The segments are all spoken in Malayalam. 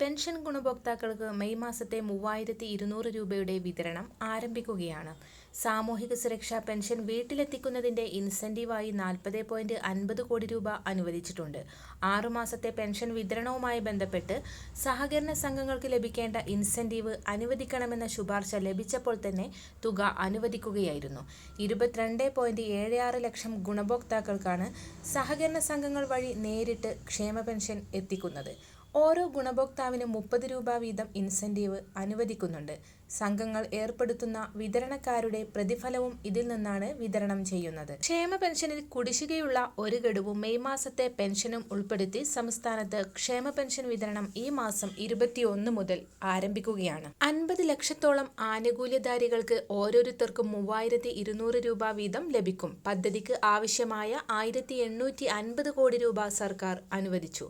പെൻഷൻ ഗുണഭോക്താക്കൾക്ക് മെയ് മാസത്തെ മൂവായിരത്തി ഇരുന്നൂറ് രൂപയുടെ വിതരണം ആരംഭിക്കുകയാണ്. സാമൂഹിക സുരക്ഷാ പെൻഷൻ വീട്ടിലെത്തിക്കുന്നതിന്റെ ഇൻസെന്റീവായി നാൽപ്പത് പോയിന്റ് അൻപത് കോടി രൂപ അനുവദിച്ചിട്ടുണ്ട്. ആറുമാസത്തെ പെൻഷൻ വിതരണവുമായി ബന്ധപ്പെട്ട് സഹകരണ സംഘങ്ങൾക്ക് ലഭിക്കേണ്ട ഇൻസെന്റീവ് അനുവദിക്കണമെന്ന ശുപാർശ ലഭിച്ചപ്പോൾ തന്നെ തുക അനുവദിക്കുകയായിരുന്നു. ഇരുപത്തിരണ്ട് പോയിന്റ് ഏഴ് ആറ് ലക്ഷം ഗുണഭോക്താക്കൾക്കാണ് സഹകരണ സംഘങ്ങൾ വഴി നേരിട്ട് ക്ഷേമ പെൻഷൻ എത്തിക്കുന്നത്. ഓരോ ഗുണഭോക്താവിനും മുപ്പത് രൂപ വീതം ഇൻസെന്റീവ് അനുവദിക്കുന്നുണ്ട്. സംഘങ്ങൾ ഏർപ്പെടുത്തുന്ന വിതരണക്കാരുടെ പ്രതിഫലവും ഇതിൽ നിന്നാണ് വിതരണം ചെയ്യുന്നത്. ക്ഷേമ പെൻഷനിൽ കുടിശ്ശികയുള്ള ഒരു ഗഡുവും മെയ് മാസത്തെ പെൻഷനും ഉൾപ്പെടുത്തി സംസ്ഥാനത്ത് ക്ഷേമ പെൻഷൻ വിതരണം ഈ മാസം ഇരുപത്തിയൊന്ന് മുതൽ ആരംഭിക്കുകയാണ്. അൻപത് ലക്ഷത്തോളം ആനുകൂല്യധാരികൾക്ക് ഓരോരുത്തർക്കും മൂവായിരത്തി ഇരുന്നൂറ് രൂപ വീതം ലഭിക്കും. പദ്ധതിക്ക് ആവശ്യമായ ആയിരത്തി കോടി രൂപ സർക്കാർ അനുവദിച്ചു.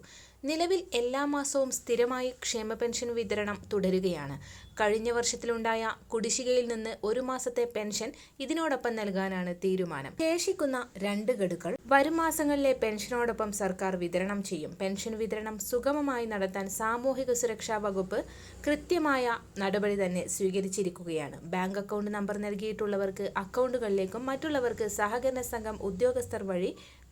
നിലവിൽ എല്ലാ മാസവും സ്ഥിരമായി ക്ഷേമ പെൻഷൻ വിതരണം തുടരുകയാണ്. കഴിഞ്ഞ വർഷത്തിലുണ്ടായ കുടിശ്ശികയിൽ നിന്ന് ഒരു മാസത്തെ പെൻഷൻ ഇതിനോടൊപ്പം നൽകാനാണ് തീരുമാനം. ശേഷിക്കുന്ന രണ്ട് ഗഡുക്കൾ വരും മാസങ്ങളിലെ പെൻഷനോടൊപ്പം സർക്കാർ വിതരണം ചെയ്യും. പെൻഷൻ വിതരണം സുഗമമായി നടത്താൻ സാമൂഹിക സുരക്ഷാ വകുപ്പ് കൃത്യമായ നടപടി തന്നെ സ്വീകരിച്ചിരിക്കുകയാണ്. ബാങ്ക് അക്കൗണ്ട് നമ്പർ നൽകിയിട്ടുള്ളവർക്ക് അക്കൗണ്ടുകളിലേക്കും മറ്റുള്ളവർക്ക് സഹകരണ സംഘം ഉദ്യോഗസ്ഥർ വഴി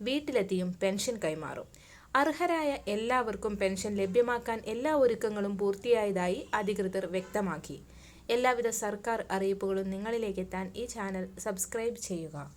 വീട്ടിലെത്തിയും പെൻഷൻ കൈമാറും. അർഹരായ എല്ലാവർക്കും പെൻഷൻ ലഭ്യമാക്കാൻ എല്ലാ ഒരുക്കങ്ങളും പൂർത്തിയായതായി അധികൃതർ വ്യക്തമാക്കി. എല്ലാവിധ സർക്കാർ അറിയിപ്പുകളും നിങ്ങളിലേക്ക് എത്താൻ ഈ ചാനൽ സബ്സ്ക്രൈബ് ചെയ്യുക.